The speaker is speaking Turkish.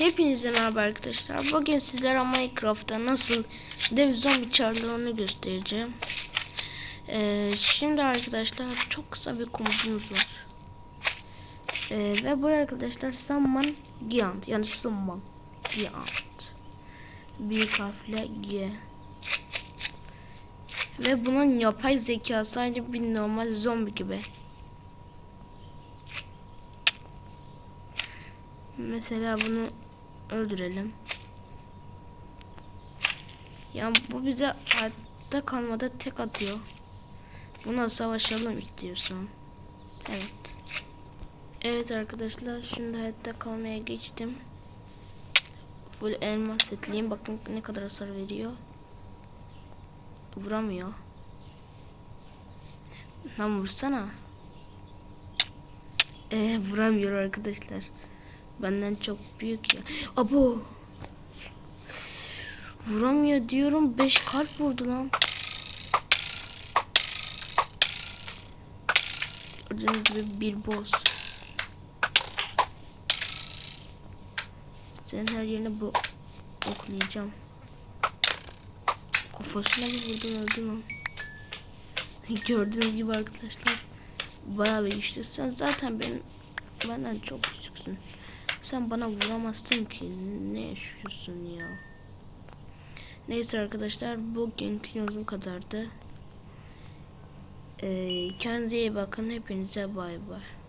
Hepinize merhaba arkadaşlar. Bugün sizlere Minecraft'ta nasıl dev zombi çarlarını göstereceğim. Ee, şimdi arkadaşlar çok kısa bir komutumuz var. Ee, ve bu arkadaşlar Summon Giant yani Summon Giant. Büyük harfle G. Ve bunun yapay zekası aynı bir normal zombi gibi. Mesela bunu öldürelim. Ya bu bize hayatta kalmada tek atıyor. Buna savaşalım istiyorsun. Evet. Evet arkadaşlar şimdi hayatta kalmaya geçtim. Full elmas setleyeyim. Bakın ne kadar hasar veriyor. Vuramıyor. Lan vursana. Ee, vuramıyor arkadaşlar. Benden çok büyük ya. Abo. Vuramıyor diyorum. 5 kalp vurdu lan. Gördüğünüz gibi bir boss. Senin her yerine bu oklayacağım. Kafasına bir vurdum öldü lan. Gördüğünüz gibi arkadaşlar. Bayağı bir güçlü. Sen zaten benim benden çok küçüksün. Sen bana vuramazsın ki. Ne yaşıyorsun ya? Neyse arkadaşlar bugünkü yazım kadardı. Ee, kendinize iyi bakın. Hepinize bay bay.